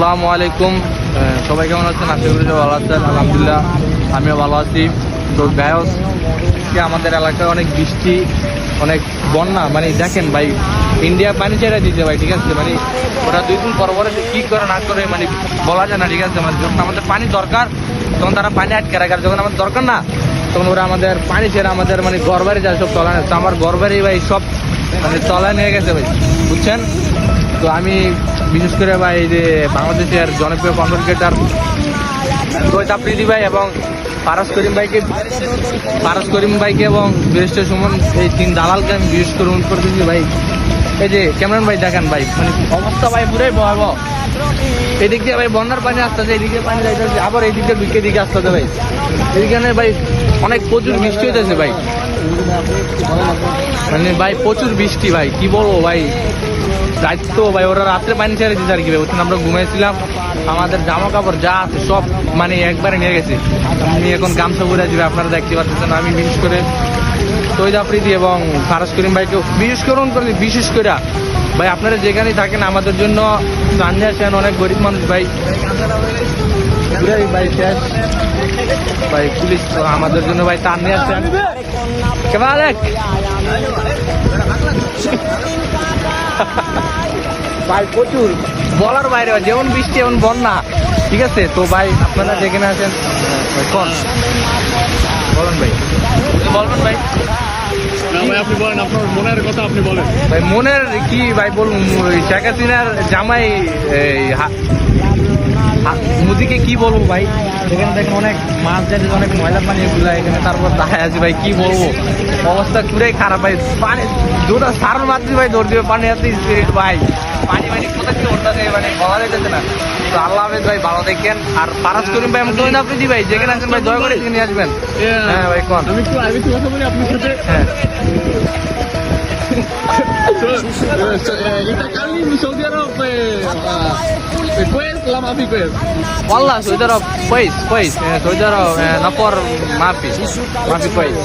আসসালামু আলাইকুম। সবাই কেমন আছেন? আশা করি ভালো আছেন। আলহামদুলিল্লাহ, আমিও ভালো আছি। তো গায়স আমাদের এলাকায় অনেক বৃষ্টি, অনেক বন্যা। মানে দেখেন ভাই ইন্ডিয়া পানি ছেড়ে দিতে ভাই, ঠিক আছে? মানে ওরা দুই দিন পর পরে কি করে না করে মানে বলা যায় না, ঠিক আছে? মানে যখন আমাদের পানি দরকার, তখন তারা পানি আটকে রাখে। আর যখন আমাদের দরকার না, তখন ওরা আমাদের পানি ছেড়ে আমাদের মানে ঘর বাড়ি যায় সব তো আমার ঘর বাড়ি ভাই সব মানে তলায় নিয়ে গেছে ভাই, বুঝছেন? তো আমি বিশেষ করে ভাই এই যে বাংলাদেশের জনপ্রিয় কন্টেন্ট ক্রিয়েটার দৈতা ভাই এবং পারস করিম ভাইকে পারস করিম ভাইকে এবং বীরেশ্বর সুমন, এই তিন দালালকে আমি বিশেষ করে অনুরোধ করতেছি ভাই, এই যে ক্যামেরান ভাই দেখেন ভাই মানে অবস্থা ভাই পুরাই ভয়াবহ। এদিক দিয়ে ভাই বন্যার পানি আসতেছে, এদিকে পানি যাইতেছে, আবার এই দিকে বিকে দিকে আসতেছে ভাই। এদিকে ভাই অনেক প্রচুর বৃষ্টি হইতেছে ভাই। মানে ভাই, প্রচুর বৃষ্টি ভাই, কি বলব ভাই? দায়িত্ব ভাই, ওরা রাত্রে পানি ছেড়ে দিচ্ছে আর কি ভাই। ওখানে আমরা ঘুমাইছিলাম, আমাদের জামা কাপড় যা আছে সব মানে একবারে নিয়ে গেছে। আমি এখন গামছা ঘুরে যাবে আপনারা দেখতে পাচ্ছেন, আমি বিশেষ করে সৈদ আফ্রিদি এবং ফারাজ করিম ভাইকে বিশেষ করে অনুরোধ করি বিশেষ করে ভাই আপনারা যেখানেই থাকেন আমাদের জন্য ত্রাণ নিয়ে আসেন অনেক গরিব মানুষ ভাই। ভাই শেষ। ভাই পুলিশ তো আমাদের জন্য ভাই ত্রাণ নিয়ে আসেন। কেমন আলেক? ভাই প্রচুর। বলার বাইরে যেমন বৃষ্টি এমন বন্যা। ঠিক আছে? তো ভাই আপনারা যেখানে আছেন ভাই, কোন? বলুন ভাই। বলবেন ভাই। আপনি বলেন আপনার মনের কথা আপনি বলেন। মনের কি ভাই বলুন শেখ হাসিনার জামাই মুদিকে কি বলব ভাই? এখানে দেখেন অনেক মাছ জানি অনেক ময়লা পানি এগুলো এখানে তারপর দাঁড়ায় আছে ভাই কি বলব? অবস্থা পুরাই খারাপ ভাই পানি দুটা সারণ মাত্রই ভাই দৌড় দিবে পানি এত স্পিরিট ভাই। পানি পানি কোথা থেকে ওঠা থেকে মানে বলা যাইতেছে না। তো আল্লাহ হাফেজ ভাই ভালো দেখেন। আর ফারাজ করিম ভাই আমি আপনি দি ভাই যেখানে ভাই দয়া করে এদিকে আসবেন। হ্যাঁ ভাই কোন? আমি একটু আমি কথা বলি আপনার সাথে। হ্যাঁ। এটা Saudi Arab? maafin gue Wallah saudara Faiz Faiz saudara Napor maafin maafin Faiz